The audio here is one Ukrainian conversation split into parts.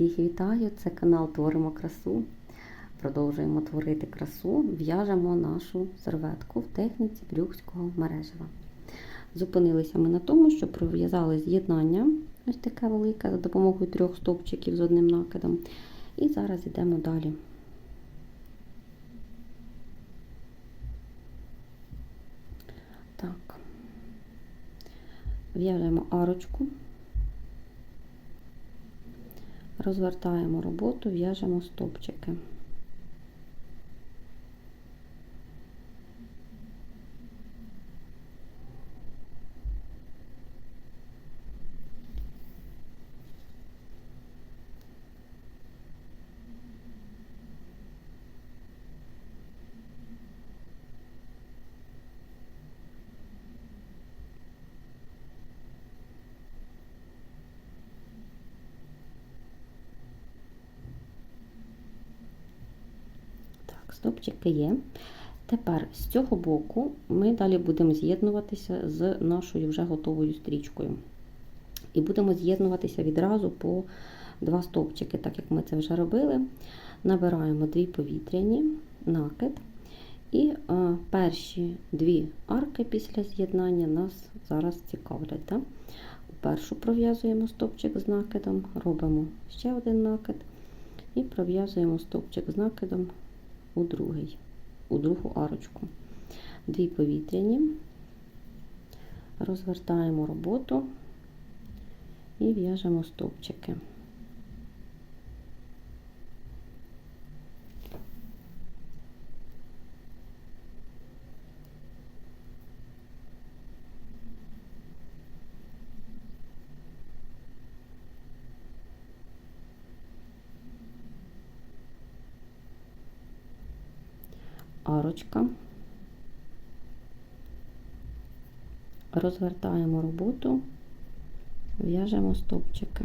Всіх вітаю! Це канал Творимо красу. Продовжуємо творити красу, в'яжемо нашу серветку в техніці брюкського мережева. Зупинилися ми на тому, що пров'язали з'єднання, ось таке велике, за допомогою трьох стовпчиків з одним накидом. І зараз йдемо далі. Так, в'яжемо арочку. Розвертаємо роботу, в'яжемо стовпчики. Так, є. Тепер з цього боку ми далі будемо з'єднуватися з нашою вже готовою стрічкою. І будемо з'єднуватися відразу по два стовпчики, так як ми це вже робили. Набираємо дві повітряні, накид. І е, перші дві арки після з'єднання нас зараз цікавлять. Так? Першу пров'язуємо стовпчик з накидом, робимо ще один накид і пров'язуємо стовпчик з накидом у другий, у другу арочку. Дві повітряні, розвертаємо роботу і в'яжемо стовпчики. Арочка. Розвертаємо роботу, в'яжемо стовпчики.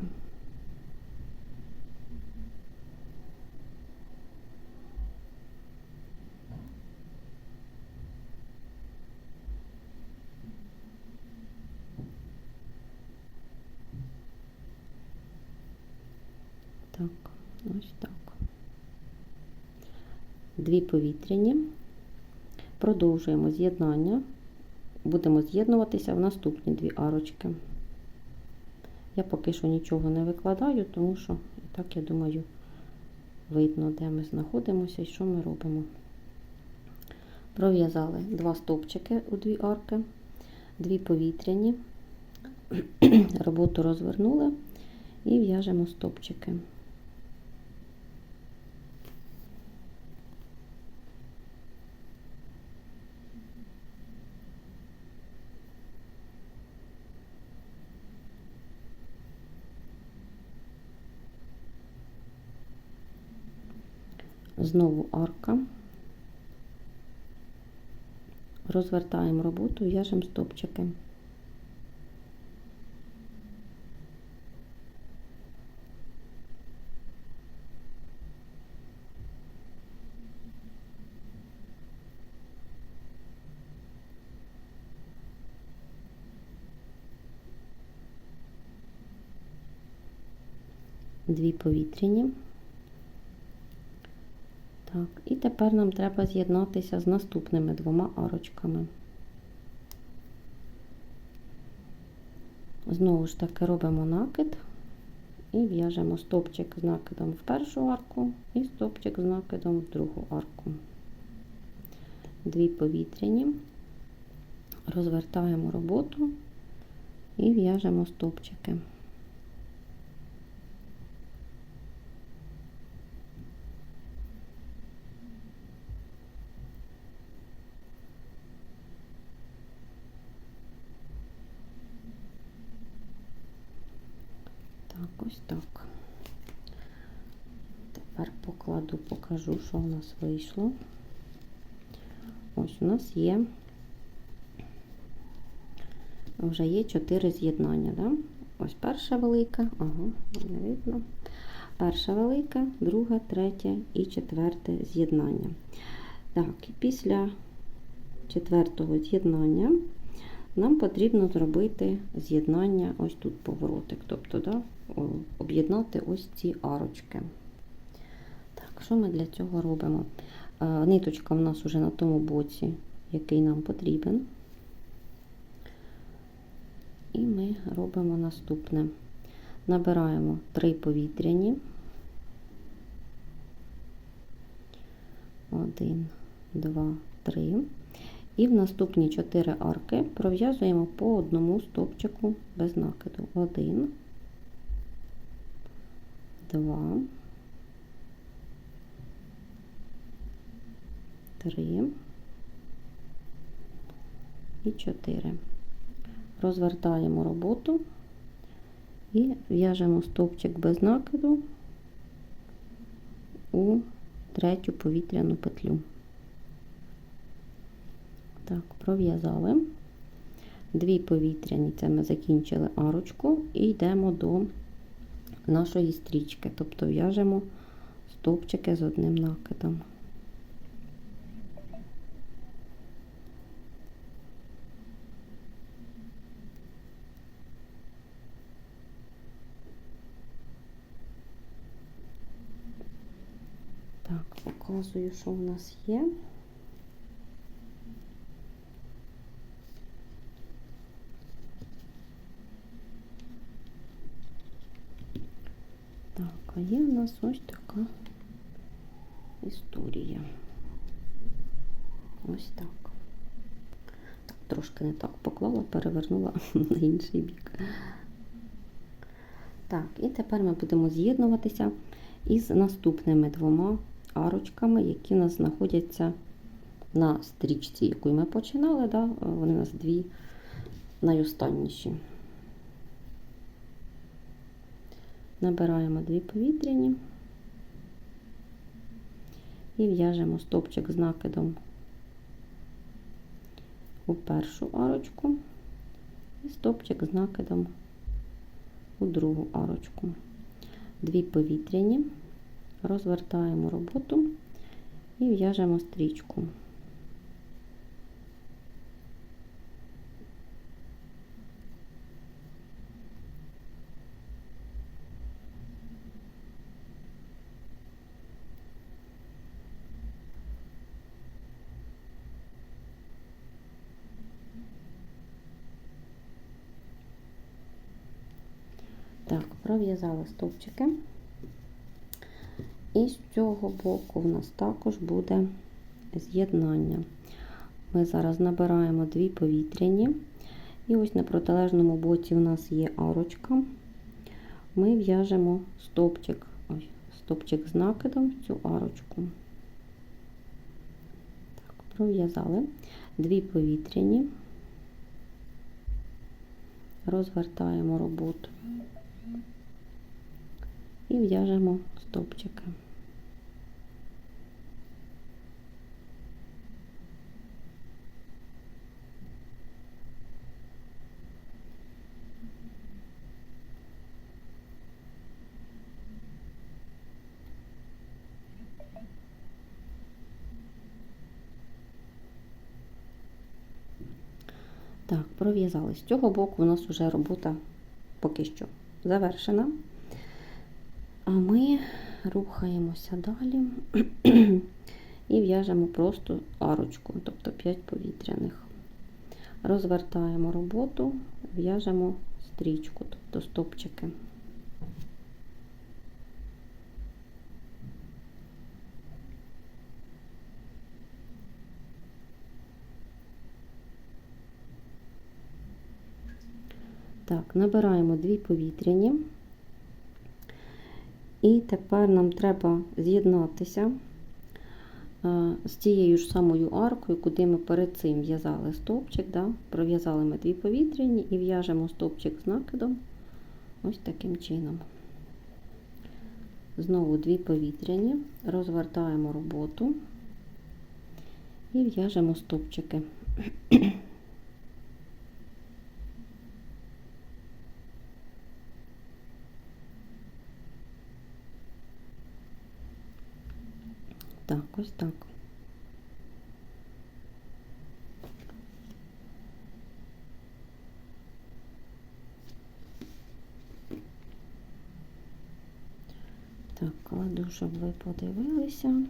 Так, ось так. Дві повітряні. Продовжуємо з'єднання. Будемо з'єднуватися в наступні дві арочки. Я поки що нічого не викладаю, тому що, і так, я думаю, видно, де ми знаходимося і що ми робимо. Пров'язали два стовпчики у дві арки, дві повітряні, роботу розвернули і в'яжемо стовпчики. Знову арка. Розвертаємо роботу, в'яжемо стопчики. Дві повітряні. Так, і тепер нам треба з'єднатися з наступними двома арочками. Знову ж таки робимо накид і в'яжемо стопчик з накидом в першу арку і стопчик з накидом в другу арку. Дві повітряні, розвертаємо роботу і в'яжемо стопчики. Так, ось так. Тепер покладу, покажу, що у нас вийшло. Ось у нас є, вже є чотири з'єднання, да? Ось перша велика, ага, не видно. Перша велика, друга, третя і четверте з'єднання. Так, і після четвертого з'єднання нам потрібно зробити з'єднання ось тут поворотик. Тобто, да, об'єднати ось ці арочки. Так, що ми для цього робимо? Е, Ниточка в нас вже на тому боці, який нам потрібен. І ми робимо наступне. Набираємо три повітряні. Один, два, три. І в наступні чотири арки пров'язуємо по одному стовпчику без накиду. Один, два, три і чотири. Розвертаємо роботу і в'яжемо стовпчик без накиду у третю повітряну петлю. Так, пров'язали. Дві повітряні, це ми закінчили арочку і йдемо до нашої стрічки, тобто в'яжемо стовпчики з одним накидом. Так, показую, що в нас є. Так, а є у нас ось така історія. Ось так. Так, трошки не так поклала, перевернула на інший бік. Так, і тепер ми будемо з'єднуватися із наступними двома арочками, які у нас знаходяться на стрічці, яку ми починали. Да? Вони у нас дві найостанніші. Набираємо дві повітряні і в'яжемо стопчик з накидом у першу арочку і стопчик з накидом у другу арочку. Дві повітряні, розвертаємо роботу і в'яжемо стрічку. Так, пров'язали стовпчики. І з цього боку в нас також буде з'єднання. Ми зараз набираємо дві повітряні, і ось на протилежному боці у нас є арочка. Ми в'яжемо стовпчик, ой, стовпчик з накидом в цю арочку. Так, Пров'язали дві повітряні, розвертаємо роботу і в'яжемо стовпчики. Так, пров'язали. З цього боку у нас вже робота поки що завершена. А ми рухаємося далі і в'яжемо просто арочку, тобто 5 повітряних. Розвертаємо роботу, в'яжемо стрічку, тобто стопчики. Так, набираємо дві повітряні. І тепер нам треба з'єднатися з тією ж самою аркою, куди ми перед цим в'язали стовпчик, да? пров'язали ми дві повітряні і в'яжемо стовпчик з накидом ось таким чином. Знову дві повітряні, розвертаємо роботу і в'яжемо стовпчики. Так, ось так. Так, кладу, щоб ви подивилися,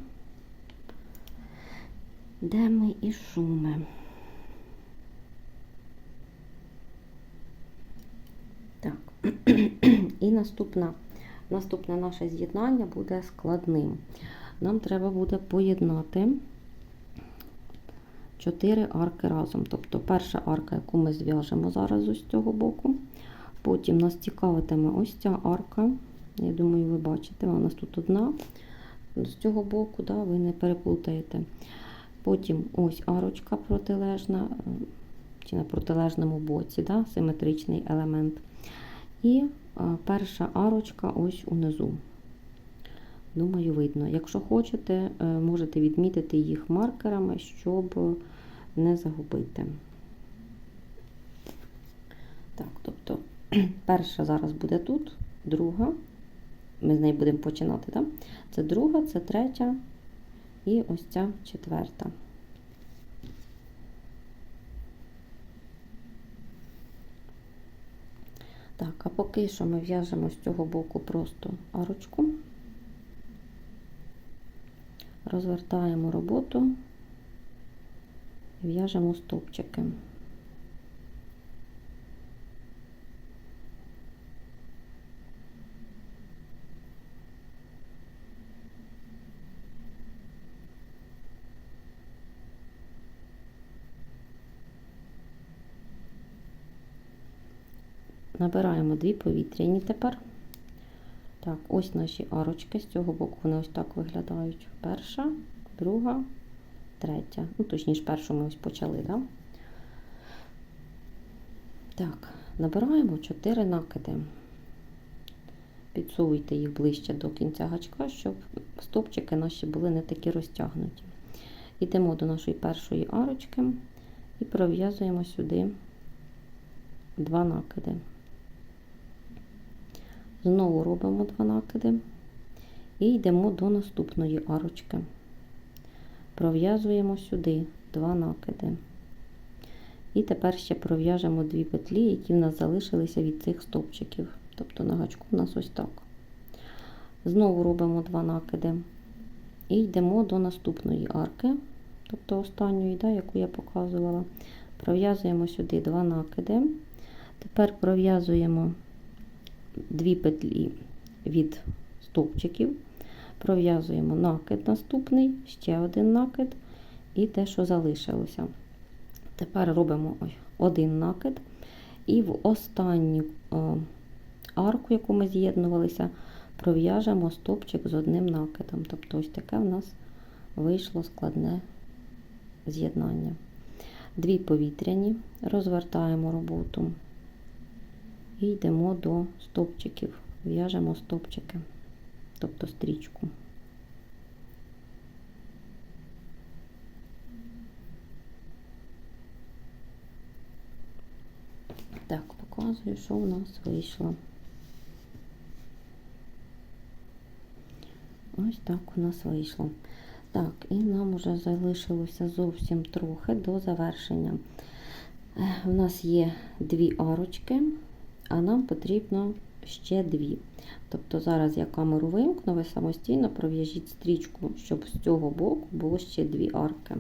де ми і що ми. Так, і наступна, наступне наше з'єднання буде складним. Нам треба буде поєднати чотири арки разом. Тобто перша арка, яку ми зв'яжемо зараз ось з цього боку. Потім нас цікавитиме ось ця арка. Я думаю, ви бачите, у нас тут одна з цього боку, да, ви не переплутаєте. Потім ось арочка протилежна, чи на протилежному боці, да, симетричний елемент. І е, перша арочка ось унизу. Думаю, видно. Якщо хочете, е, можете відмітити їх маркерами, щоб не загубити. Так, тобто, перша зараз буде тут, друга. Ми з неї будемо починати, так? Це друга, це третя і ось ця четверта. Так, а поки що ми в'яжемо з цього боку просто арочку, розвертаємо роботу і в'яжемо стовпчики. Набираємо дві повітряні тепер. Так, ось наші арочки. З цього боку вони ось так виглядають. Перша, друга, третя. Ну, точніше, першу ми ось почали, да? Так, набираємо 4 накиди. Підсовуйте їх ближче до кінця гачка, щоб стопчики наші були не такі розтягнуті. Йдемо до нашої першої арочки і пров'язуємо сюди два накиди. Знову робимо два накиди і йдемо до наступної арочки. Пров'язуємо сюди два накиди. І тепер ще пров'яжемо дві петлі, які в нас залишилися від цих стовпчиків. Тобто на гачку у нас ось так. Знову робимо два накиди. І йдемо до наступної арки, тобто останньої, да, яку я показувала. Пров'язуємо сюди два накиди. Тепер пров'язуємо дві петлі від стовпчиків, пров'язуємо накид наступний, ще один накид і те, що залишилося. Тепер робимо один накид, і в останню арку, яку ми з'єднувалися, пров'яжемо стовпчик з одним накидом. Тобто, ось таке в нас вийшло складне з'єднання. Дві повітряні, розвертаємо роботу і йдемо до стовпчиків, в'яжемо стовпчики, тобто стрічку. Так, показую, що у нас вийшло. Ось так у нас вийшло. Так, і нам вже залишилося зовсім трохи до завершення. У нас є дві арочки, а нам потрібно ще дві. Тобто зараз я камеру вимкну, ви самостійно пров'яжіть стрічку, щоб з цього боку було ще дві арки.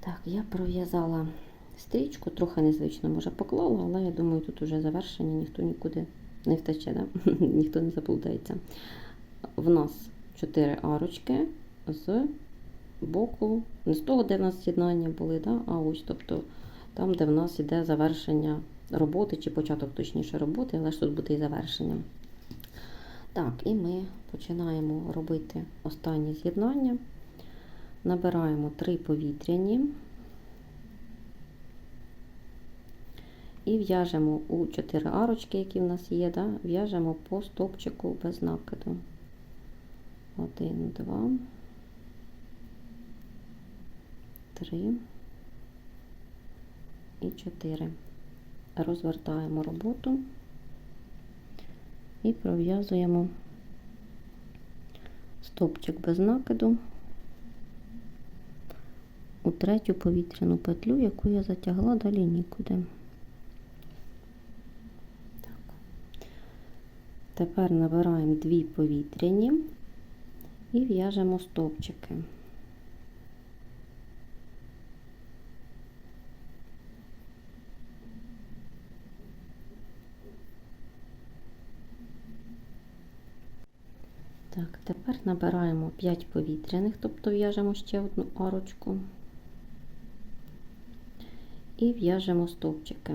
Так, я пров'язала стрічку, трохи незвично, може, поклала, але я думаю, тут уже завершення, ніхто нікуди не втече, да? ніхто не заплутається. В нас 4 арочки з боку, не з того, де в нас з'єднання були, да? а ось тобто там, де в нас іде завершення роботи, чи початок точніше роботи, але ж тут буде і завершення. Так, і ми починаємо робити останнє з'єднання. Набираємо 3 повітряні і в'яжемо у 4 арочки, які в нас є, да? в'яжемо по стопчику без накиду. 1, 2, 3 і 4 розвертаємо роботу і пров'язуємо стопчик без накиду у третю повітряну петлю, яку я затягла далі нікуди. Так. Тепер набираємо дві повітряні і в'яжемо стовпчики. Так, тепер набираємо 5 повітряних, тобто в'яжемо ще одну арочку і в'яжемо стовпчики.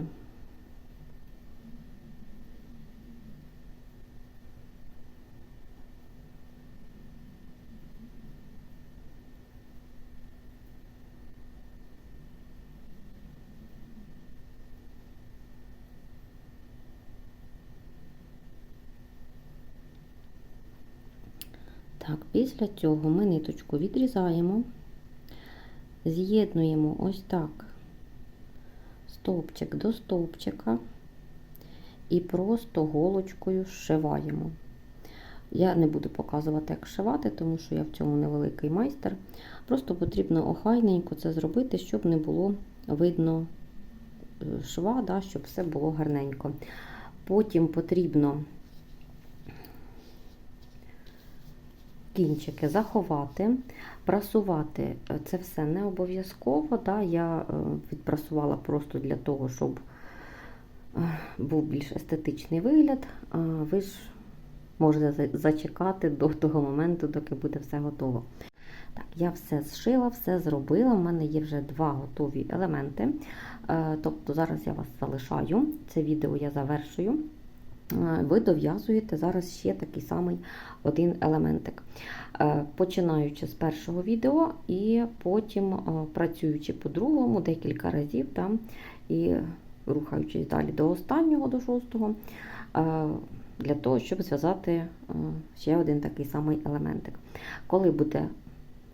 Так, після цього ми ниточку відрізаємо, з'єднуємо ось так стовпчик до стовпчика і просто голочкою зшиваємо. Я не буду показувати, як шивати, тому що я в цьому невеликий майстер. Просто потрібно охайненько це зробити, щоб не було видно е, шва, да, щоб все було гарненько. Потім потрібно кінчики заховати, прасувати це все не обов'язково. Да? Я е, відпрасувала просто для того, щоб е, був більш естетичний вигляд. Ви ж можете зачекати до того моменту, доки буде все готово. Так, Я все зшила, все зробила. У мене є вже два готові елементи. Е, Тобто зараз я вас залишаю. Це відео я завершую. Ви дов'язуєте зараз ще такий самий один елементик. Е, починаючи з першого відео, і потім е, працюючи по другому декілька разів там, і рухаючись далі до останнього, до шостого, е, для того, щоб зв'язати ще один такий самий елементик. Коли буде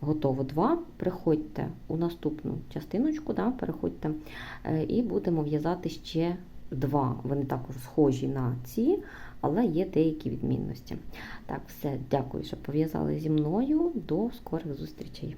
готово два, приходьте у наступну частиночку, да, переходьте, і будемо в'язати ще два. Вони також схожі на ці, але є деякі відмінності. Так, все, дякую, що пов'язали зі мною. До скорих зустрічей!